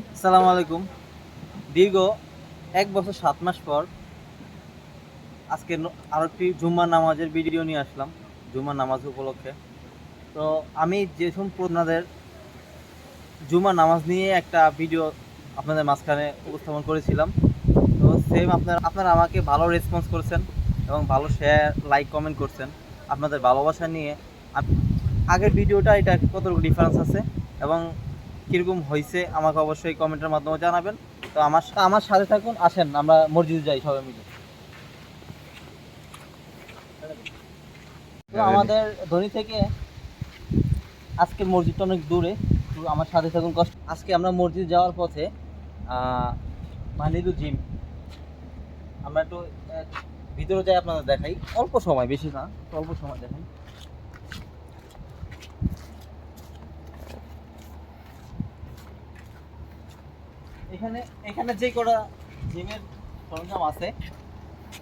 আসসালামু আলাইকুম। দীর্ঘ এক বছর সাত মাস পর আজকে ন- আরও একটি জুম্মার নামাজের ভিডিও নিয়ে আসলাম জুম্মা নামাজ উপলক্ষে। তো আমি যে আপনাদের জুম্মার নামাজ নিয়ে একটা ভিডিও আপনাদের মাঝখানে উপস্থাপন করেছিলাম। তো সেম আপনারা আপনারা আমাকে ভালো রেসপন্স করেছেন এবং ভালো শেয়ার লাইক কমেন্ট করছেন। আপনাদের ভালোবাসা নিয়ে আগের ভিডিওটা এটা কতটুকু ডিফারেন্স আছে এবং কীরকম হয়েছে আমাকে অবশ্যই কমেন্টের মাধ্যমে জানাবেন। তো আমার আমার সাথে থাকুন আসেন আমরা মসজিদে যাই সবাই মিলে। তো আমাদের ধনী থেকে আজকে মসজিদটা অনেক দূরে তো আমার সাথে থাকুন কষ্ট আজকে আমরা মসজিদ যাওয়ার পথে মানিদু জিম। আমরা একটু ভিতরে যাই আপনাদের দেখাই। অল্প সময় বেশি না অল্প সময় দেখাই। এখানে এখানে যে কটা জিমের সরঞ্জাম আছে,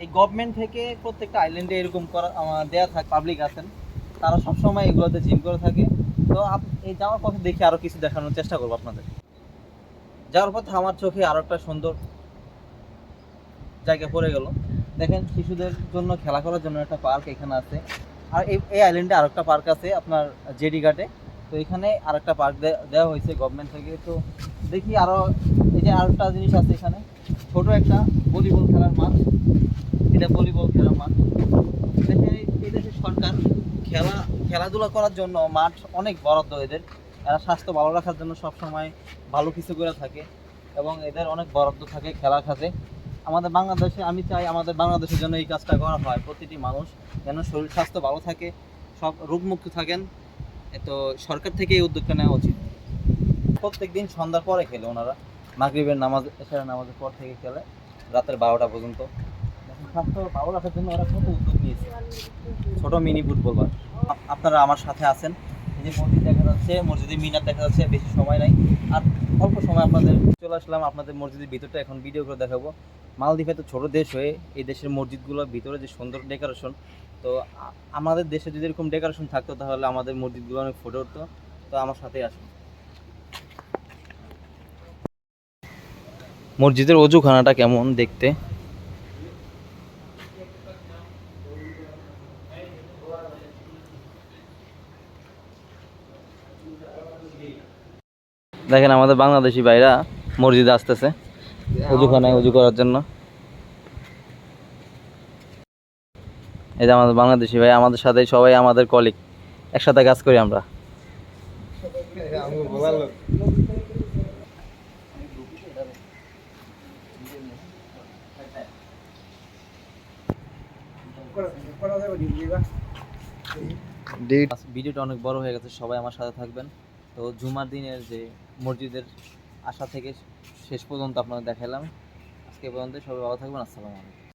এই গভর্নমেন্ট থেকে প্রত্যেকটা আইল্যান্ডে এরকম করা দেয়া থাকে পাবলিক আছেন, তারা সবসময় এগুলোতে জিম করে থাকে। তো এই যাওয়ার পথে দেখে আরও কিছু দেখানোর চেষ্টা করব আপনাদের। যাওয়ার পথে আমার চোখে আরও একটা সুন্দর জায়গা পড়ে গেল। দেখেন, শিশুদের জন্য খেলা করার জন্য একটা পার্ক এখানে আছে। আর এই এই আইল্যান্ডে আরেকটা পার্ক আছে, আপনার জেডি ঘাটে। তো এখানে আরেকটা পার্ক দেওয়া হয়েছে গভর্নমেন্ট থেকে। তো দেখি আরও এই যে আরেকটা জিনিস আছে এখানে। ছোট একটা ভলিবল খেলার মাঠ। এটা ভলিবল খেলার মাঠ। দেখেন এই- দেশের সরকার খেলা খেলাধুলা করার জন্য মাঠ অনেক বরাদ্দ এদের। এরা স্বাস্থ্য ভালো রাখার জন্য সব সময় ভালো কিছু করে থাকে এবং এদের অনেক বরাদ্দ থাকে খেলা খাতে। আমাদের বাংলাদেশে আমি চাই আমাদের বাংলাদেশের জন্য এই কাজটা করা হয়। প্রতিটি মানুষ যেন শরীর স্বাস্থ্য ভালো থাকে, সব রোগমুক্ত থাকেন। তো সরকার থেকে এই উদ্যোগটা নেওয়া উচিত। প্রত্যেকদিন সন্ধ্যার পরে খেলে ওনারা। মাগরিবের নামাজ এছাড়া নামাজের পর থেকে খেলে, রাতের বারোটা পর্যন্ত। স্বাস্থ্য ভালো রাখার জন্য ওরা কত উদ্যোগ নিয়েছে। ছোট মিনি ফুটবল আপ- আপনারা আমার সাথে আছেন। এই যে মসজিদ দেখা যাচ্ছে, মসজিদে মিনার দেখা যাচ্ছে, বেশি সময় নাই। আর অল্প সময় আপনাদের চলে আসলাম, আপনাদের মসজিদের ভিতরটা এখন ভিডিও করে দেখাবো। মালদ্বীপ এত ছোট দেশ হয়ে এই দেশের মসজিদগুলোর ভিতরে যে সুন্দর ডেকোরেশন তো আমাদের দেশে যদি এরকম ডেকোরেশন থাকতো তাহলে আমাদের মসজিদগুলো অনেক ফুটে উঠতো। তো আমার সাথেই আসুন। মসজিদের অজুখানাটা কেমন দেখতে? দেখেন আমাদের বাংলাদেশি ভাইরা মসজিদে আসতেছে, অজুখানায় অজু করার জন্য। এই যে আমাদের বাংলাদেশি ভাই, আমাদের সাথে সবাই আমাদের কলিগ একসাথে কাজ করি আমরা। ভিডিওটা অনেক বড় হয়ে গেছে, সবাই আমার সাথে থাকবেন। তো জুমার দিনের যে মসজিদের আশা থেকে শেষ পর্যন্ত আপনাদের দেখালাম আজকে পর্যন্ত সবাই ভালো থাকবেন, আসসালামু আলাইকুম।